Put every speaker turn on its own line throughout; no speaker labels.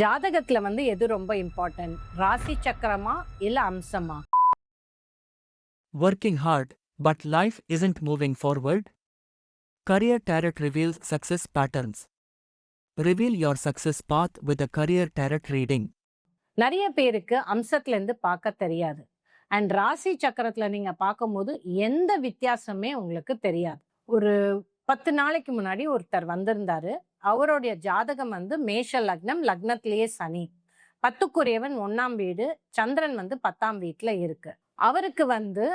ஜாதகத்துல வந்து எது ரொம்ப இம்பார்ட்டன்ட் ராசி சக்கரமா இல்ல அம்சமா
Working hard, but life isn't moving forward? Career Tarot reveals success patterns. Reveal your success path with a Career Tarot reading.
நிறைய பேருக்கு அம்சத்துல இருந்து பார்க்க தெரியாது அண்ட் ராசி சக்கரத்துல நீங்க பார்க்கும்போது எந்த வித்தியாசமே உங்களுக்கு தெரியாது ஒரு பத்து நாளைக்கு முன்னாடி ஒருத்தர் வந்திருந்தாரு அவருடைய ஜாதகம் வந்து மேஷ லக்னம் லக்னத்திலேயே சனி. பத்துக்குரியவன் ஒன்னாம் வீடு சந்திரன் வந்து பத்தாம் வீட்டில் இருக்கு. அவருக்கு வந்து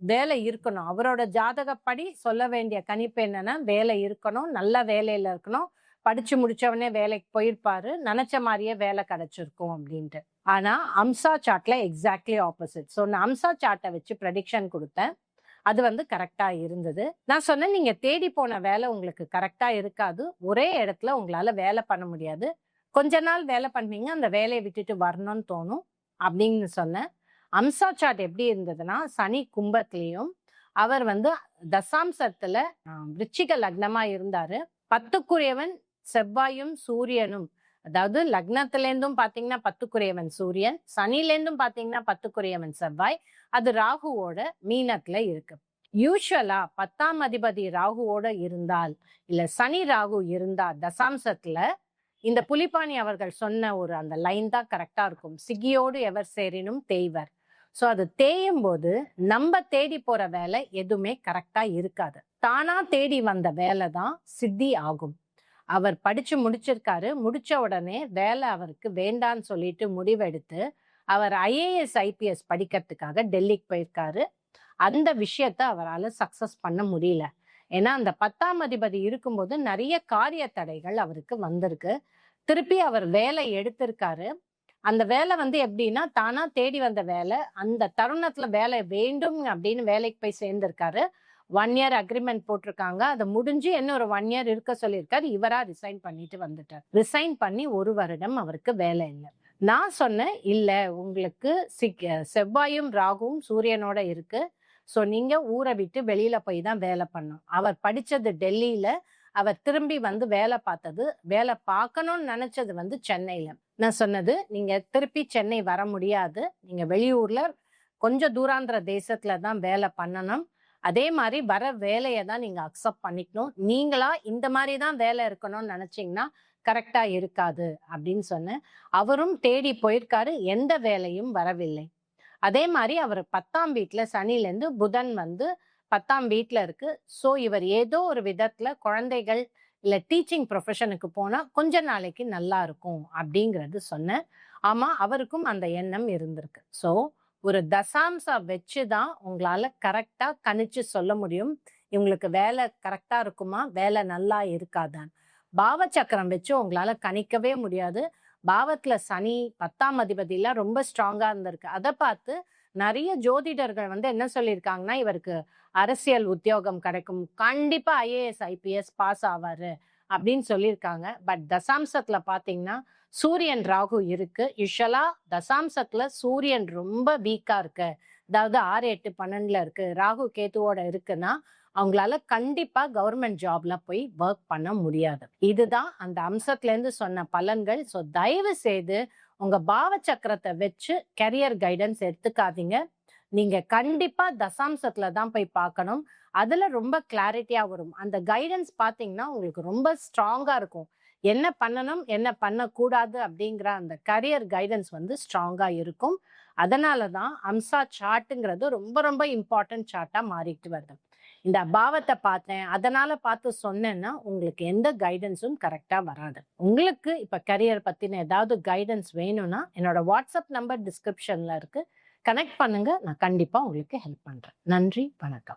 வேலை இருக்கணும். அவரோட ஜாதகப்படி சொல்ல வேண்டிய கணிப்பு என்னன்னா வேலை இருக்கணும் நல்ல வேலையில இருக்கணும். படிச்சு முடிச்சவனே வேலைக்கு போயிருப்பாரு. நினைச்ச மாதிரியே வேலை கிடைச்சிருக்கும் அப்படின்ட்டு. ஆனா அம்சா சாட்ல எக்ஸாக்ட்லி ஆப்போசிட் ஸோ நான் அம்சா சார்ட்டை வச்சு ப்ரெடிக்ஷன் கொடுத்தேன். அது வந்து கரெக்டாக இருந்தது. நான் சொன்னேன் நீங்கள் தேடி போன வேலை உங்களுக்கு கரெக்டாக இருக்காது. ஒரே இடத்துல உங்களால் வேலை பண்ண முடியாது. கொஞ்ச நாள் வேலை பண்ணுவீங்க அந்த வேலையை விட்டுட்டு வரணும்னு தோணும் அப்படின்னு சொன்னேன். அம்சா சாட் எப்படி இருந்ததுன்னா சனி கும்பத்திலையும் அவர் வந்து தசாம்சத்தில் விருச்சிக லக்னமாக இருந்தார். பத்துக்குரியவன் செவ்வாயும் சூரியனும். அதாவது லக்னத்திலேருந்தும் பாத்தீங்கன்னா பத்துக்குரியவன் சூரியன் சனிலேருந்தும் பாத்தீங்கன்னா பத்துக்குரியவன் செவ்வாய் அது ராகுவோட மீனத்துல இருக்கு. யூஸ்வலா பத்தாம் அதிபதி ராகுவோட இருந்தால் இல்ல சனி ராகு இருந்தா தசாம்சத்துல இந்த புலிப்பாணி அவர்கள் சொன்ன ஒரு அந்த லைன் தான் கரெக்டா இருக்கும். சிகியோடு எவர் சேரினும் தேய்வர். ஸோ அது தேயும் போது நம்ம தேடி போற வேலை எதுவுமே கரெக்டா இருக்காது. தானா தேடி வந்த வேலை தான் சித்தி ஆகும். அவர் படிச்சு முடிச்சிருக்காரு. முடிச்ச உடனே வேலை அவருக்கு வேண்டான்னு சொல்லிட்டு முடிவெடுத்து அவர் ஐஏஎஸ் ஐபிஎஸ் படிக்கிறதுக்காக டெல்லிக்கு போயிருக்காரு. அந்த விஷயத்த அவரால் சக்சஸ் பண்ண முடியல. ஏன்னா அந்த பத்தாம் அதிபதி இருக்கும்போது நிறைய காரிய தடைகள் அவருக்கு வந்திருக்கு. திருப்பி அவர் வேலை எடுத்திருக்காரு. அந்த வேலை வந்து எப்படின்னா தானா தேடி வந்த வேலை. அந்த தருணத்துல வேலை வேண்டும் அப்படின்னு வேலைக்கு போய் சேர்ந்திருக்காரு. ஒன் இயர் அக்ரிமெண்ட் போட்டிருக்காங்க. அது முடிஞ்சு என்ன ஒரு ஒன் இயர் இருக்க சொல்லியிருக்காரு. இவரா ரிசைன் பண்ணிட்டு வந்துட்டார். ரிசைன் பண்ணி ஒரு வருடம் அவருக்கு வேலை இல்லை. நான் சொன்னேன் இல்லை உங்களுக்கு சிக் செவ்வாயும் ராகுவும் சூரியனோட இருக்கு. ஸோ நீங்கள் ஊரை விட்டு வெளியில போய் தான் வேலை பண்ணும் அவர் படித்தது டெல்லியில அவர் திரும்பி வந்து வேலை பார்த்தது வேலை பார்க்கணும்னு நினச்சது வந்து சென்னையில். நான் சொன்னது நீங்கள் திருப்பி சென்னை வர முடியாது. நீங்கள் வெளியூரில் கொஞ்சம் தூராந்திர தேசத்தில் தான் வேலை பண்ணணும். அதே மாதிரி வர வேலையை தான் நீங்கள் அக்செப்ட் பண்ணிக்கணும். நீங்களா இந்த மாதிரி தான் வேலை இருக்கணும்னு நினச்சிங்கன்னா கரெக்டாக இருக்காது அப்படின்னு சொன்னேன். அவரும் தேடி போயிருக்காரு. எந்த வேலையும் வரவில்லை. அதே மாதிரி அவர் பத்தாம் வீட்டில் சனிலேருந்து புதன் வந்து பத்தாம் வீட்டில் இருக்கு. ஸோ இவர் ஏதோ ஒரு விதத்தில் குழந்தைகள் இல்லை டீச்சிங் ப்ரொஃபஷனுக்கு போனால் கொஞ்ச நாளைக்கு நல்லா இருக்கும் அப்படிங்கிறது சொன்னேன். ஆமாம் அவருக்கும் அந்த எண்ணம் இருந்திருக்கு. ஸோ ஒரு தசாம்சம் வச்சு தான் உங்களால் கரெக்டாக கணிச்சு சொல்ல முடியும். இவங்களுக்கு வேலை கரெக்டாக இருக்குமா? வேலை நல்லா இருக்காதான் பாவ சக்கரம் வச்சு உங்களால் கணிக்கவே முடியாது. பாவத்தில் சனி பத்தாம் அதிபதியெலாம் ரொம்ப ஸ்ட்ராங்காக இருந்திருக்கு. அதை பார்த்து நிறைய ஜோதிடர்கள் வந்து என்ன சொல்லியிருக்காங்கன்னா இவருக்கு அரசியல் உத்தியோகம் கிடைக்கும். கண்டிப்பாக ஐஏஎஸ் ஐபிஎஸ் பாஸ் ஆவார். அப்படின்னு சொல்லியிருக்காங்க. பட் தசாம்சத்தில் பார்த்தீங்கன்னா சூரியன் ராகு இருக்கு. யூஷலா தசாம்சத்துல சூரியன் ரொம்ப வீக்கா இருக்கு. அதாவது ஆறு எட்டு பன்னெண்டுல இருக்கு. ராகு கேத்துவோட இருக்குன்னா அவங்களால கண்டிப்பா கவர்மெண்ட் ஜாப்ல போய் ஒர்க் பண்ண முடியாது. இதுதான் அந்த அம்சத்துல இருந்து சொன்ன பலன்கள். ஸோ தயவு செய்து உங்க பாவ சக்கரத்தை வச்சு கெரியர் கைடன்ஸ் எடுத்துக்காதீங்க. நீங்க கண்டிப்பா தசாம்சத்துல தான் போய் பார்க்கணும். அதுல ரொம்ப கிளாரிட்டியா வரும். அந்த கைடன்ஸ் பாத்தீங்கன்னா உங்களுக்கு ரொம்ப ஸ்ட்ராங்கா இருக்கும். என்ன பண்ணணும் என்ன பண்ணக்கூடாது அப்படிங்கிற அந்த கரியர் கைடன்ஸ் வந்து ஸ்ட்ராங்காக இருக்கும். அதனால தான் அம்சா சார்ட்டுங்கிறது ரொம்ப ரொம்ப இம்பார்ட்டன்ட் சார்ட்டாக மாறிட்டு வருது. இந்த பாவத்தை பார்த்தேன் அதனால பார்த்து சொன்னேன்னா உங்களுக்கு எந்த கைடன்ஸும் கரெக்டாக வராது. உங்களுக்கு இப்போ கரியர் பற்றின ஏதாவது கைடன்ஸ் வேணும்னா என்னோட வாட்ஸ்அப் நம்பர் டிஸ்கிரிப்ஷனில் இருக்குது கனெக்ட் பண்ணுங்க. நான் கண்டிப்பாக உங்களுக்கு ஹெல்ப் பண்ணுறேன் நன்றி வணக்கம்.